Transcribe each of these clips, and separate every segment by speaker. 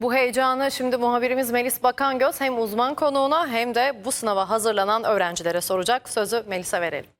Speaker 1: Bu heyecanı şimdi muhabirimiz Melis Bakangöz hem uzman konuğuna hem de bu sınava hazırlanan öğrencilere soracak. Sözü Melis'e verelim.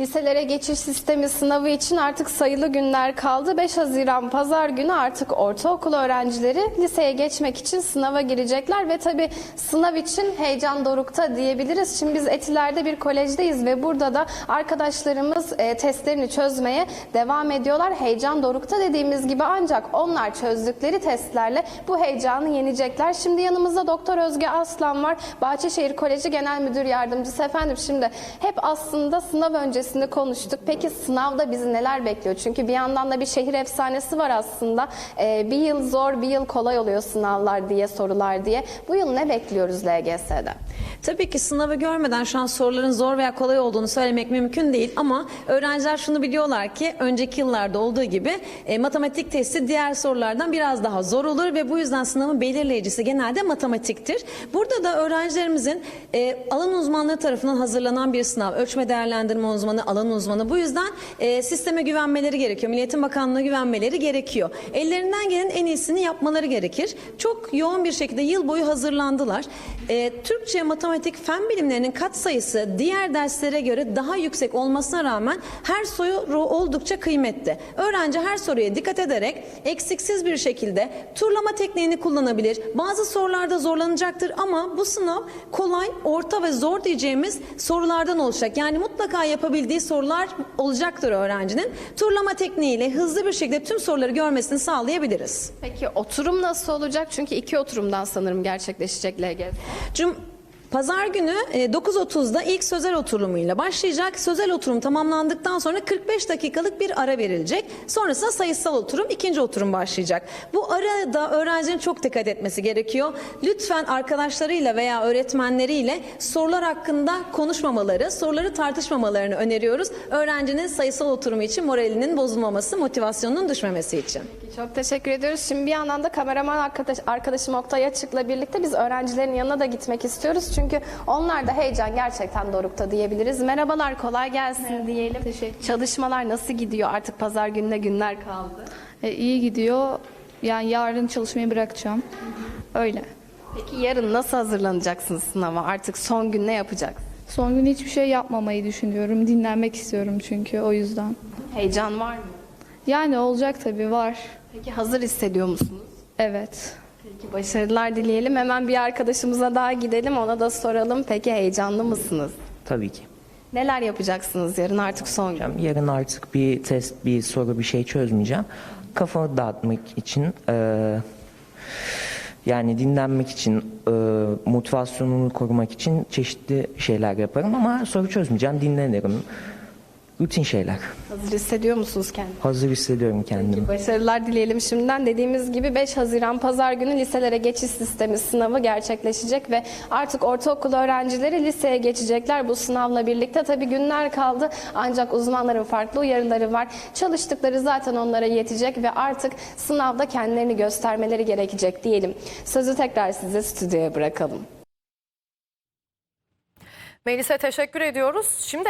Speaker 2: Liselere geçiş sistemi sınavı için artık sayılı günler kaldı. 5 Haziran pazar günü artık ortaokul öğrencileri liseye geçmek için sınava girecekler ve tabii sınav için heyecan dorukta diyebiliriz. Şimdi biz Etiler'de bir kolejdeyiz ve burada da arkadaşlarımız e, testlerini çözmeye devam ediyorlar. Heyecan dorukta dediğimiz gibi ancak onlar çözdükleri testlerle bu heyecanı yenecekler. Şimdi yanımızda Doktor Özge Aslan var. Bahçeşehir Koleji Genel Müdür Yardımcısı. Efendim şimdi hep aslında sınav öncesinde konuştuk. Peki sınavda bizi neler bekliyor? Çünkü bir yandan da bir şehir efsanesi var aslında. Ee, bir yıl zor, bir yıl kolay oluyor sınavlar diye, sorular diye. Bu yıl ne bekliyoruz LGS'de?
Speaker 3: Tabii ki sınavı görmeden şu an soruların zor veya kolay olduğunu söylemek mümkün değil ama öğrenciler şunu biliyorlar ki önceki yıllarda olduğu gibi e, matematik testi diğer sorulardan biraz daha zor olur ve bu yüzden sınavın belirleyicisi genelde matematiktir. Burada da öğrencilerimizin e, alan uzmanlığı tarafından hazırlanan bir sınav, ölçme değerlendirme uzmanı, alan uzmanı. Bu yüzden e, sisteme güvenmeleri gerekiyor. Milli Eğitim Bakanlığı'na güvenmeleri gerekiyor. Ellerinden gelen en iyisini yapmaları gerekir. Çok yoğun bir şekilde yıl boyu hazırlandılar. E, Türkçe, matematik, fen bilimlerinin kat sayısı diğer derslere göre daha yüksek olmasına rağmen her soru oldukça kıymetli. Öğrenci her soruya dikkat ederek eksiksiz bir şekilde turlama tekniğini kullanabilir. Bazı sorularda zorlanacaktır ama bu sınav kolay, orta ve zor diyeceğimiz sorulardan olacak. Yani mutlaka yapabildiği sorular olacaktır öğrencinin. Turlama tekniğiyle hızlı bir şekilde tüm soruları görmesini sağlayabiliriz.
Speaker 2: Peki oturum nasıl olacak? Çünkü iki oturumdan sanırım gerçekleşecek LGS.
Speaker 3: Cum Pazar günü e, 9.30'da ilk sözel oturumuyla başlayacak. Sözel oturum tamamlandıktan sonra 45 dakikalık bir ara verilecek. Sonrasında sayısal oturum, ikinci oturum başlayacak. Bu arada öğrencinin çok dikkat etmesi gerekiyor. Lütfen arkadaşlarıyla veya öğretmenleriyle sorular hakkında konuşmamaları, soruları tartışmamalarını öneriyoruz. Öğrencinin sayısal oturumu için moralinin bozulmaması, motivasyonunun düşmemesi için.
Speaker 2: Çok teşekkür ediyoruz. Şimdi bir yandan da kameraman arkadaş, arkadaşım Oktay Açık'la birlikte biz öğrencilerin yanına da gitmek istiyoruz. Çünkü onlar da heyecan gerçekten dorukta diyebiliriz. Merhabalar, kolay gelsin diyelim.
Speaker 4: teşekkür.
Speaker 2: Çalışmalar nasıl gidiyor? Artık pazar gününe günler kaldı.
Speaker 4: E, iyi gidiyor. Yani yarın çalışmayı bırakacağım. Öyle.
Speaker 2: Peki yarın nasıl hazırlanacaksınız sınava? Artık son gün ne yapacaksınız?
Speaker 4: Son gün hiçbir şey yapmamayı düşünüyorum. Dinlenmek istiyorum çünkü o yüzden.
Speaker 2: Heyecan var mı?
Speaker 4: Yani olacak tabii var.
Speaker 2: Peki hazır hissediyor musunuz?
Speaker 4: Evet.
Speaker 2: Peki başarılar dileyelim. Hemen bir arkadaşımıza daha gidelim. Ona da soralım. Peki heyecanlı mısınız?
Speaker 5: Tabii ki.
Speaker 2: Neler yapacaksınız yarın artık son gün?
Speaker 5: Yarın artık bir test, bir soru, bir şey çözmeyeceğim. Kafamı dağıtmak için, eee, yani dinlenmek için, eee motivasyonumu korumak için çeşitli şeyler yaparım ama soru çözmeyeceğim, dinlenirim. Rutin şeyler.
Speaker 2: Hazır hissediyor musunuz kendinizi?
Speaker 5: Hazır hissediyorum kendimi.
Speaker 2: Başarılar dileyelim şimdiden. Dediğimiz gibi 5 Haziran Pazar günü liselere geçiş sistemi sınavı gerçekleşecek ve artık ortaokul öğrencileri liseye geçecekler bu sınavla birlikte. Tabii günler kaldı ancak uzmanların farklı uyarıları var. Çalıştıkları zaten onlara yetecek ve artık sınavda kendilerini göstermeleri gerekecek diyelim. Sözü tekrar size stüdyoya bırakalım.
Speaker 1: Melis'e teşekkür ediyoruz. Şimdi